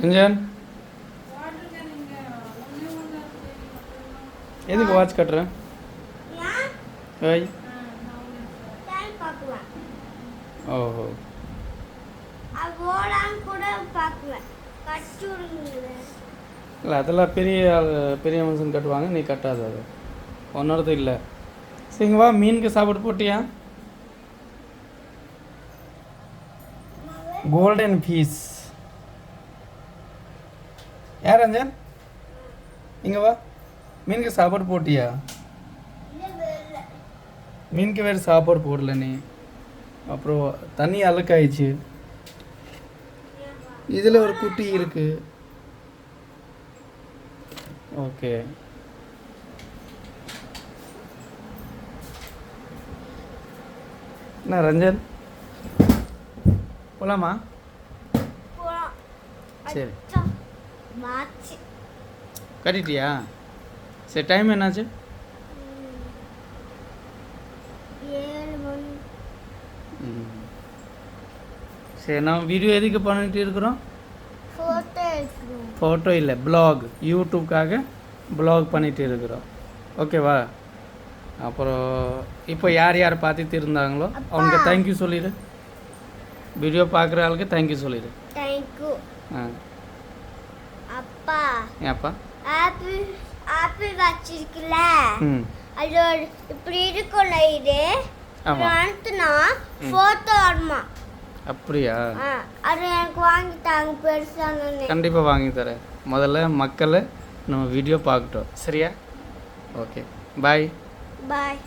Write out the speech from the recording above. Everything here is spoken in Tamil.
இஞ்சன் எதுக்கு வாட்ச் கட்டுறேன் ஏன் ஏய் டைம் பார்க்குவேன் ஓஹோ அது ஓடான்னு கூட பார்க்குவேன் கட்டி விடுங்க இல்லை அதெல்லாம் பெரிய ஆள் பெரிய மனுஷன் கட்டுவாங்க நீ கட்டாத அது. ஒன்னொருத்தர் இல்லை. சரிங்க வா மீனுக்கு சாப்பாடு போட்டியா? கோல்டன் பீஸ் யார் அஞ்சன் இங்கே வா. மீனுக்கு சாப்பாடு போட்டியா? மீனுக்கு வேறு சாப்பாடு போடல நீ. அப்புறம் தண்ணி அழுக்காயிடுச்சு. இதில் ஒரு குட்டி இருக்கு. ஓகே. என்ன ரஞ்சன்? போலாமா? சரி. மாச்சு கட்டிட்டியா? சரி டைம் என்னாச்சு. சரி நான் வீடியோ எதுக்கு பண்ணிட்டு இருக்கிறோம்? ஃபோட்டோ இல்லை ப்ளாக் யூடியூப்காக ப்ளாக் பண்ணிட்டு இருக்கிறோம். ஓகேவா அப்புறம் இப்போ யார் யார் பார்த்துட்டு இருந்தாங்களோ அவனுக்கு தேங்க்யூ சொல்லிடு. வீடியோ பார்க்குற ஆளுக்கு தேங்க்யூ சொல்லிடு. தேங்க்யூ ஆ. அப்பா. ஏன்ப்பா ஆப்பிள் ஆப்பிள் வச்சிருக்குல்ல. ம். அதோட இப்படி இருக்கும்ல இது. அனுத்துனா ஃபோட்டோ வருமா? அப்படியா? அது எனக்கு வாங்கி தாங்க பெருசானு கண்டிப்பாக வாங்கி தரேன். முதல்ல மக்களை நம்ம வீடியோ பார்க்கட்டும். சரியா? ஓகே பாய் பாய்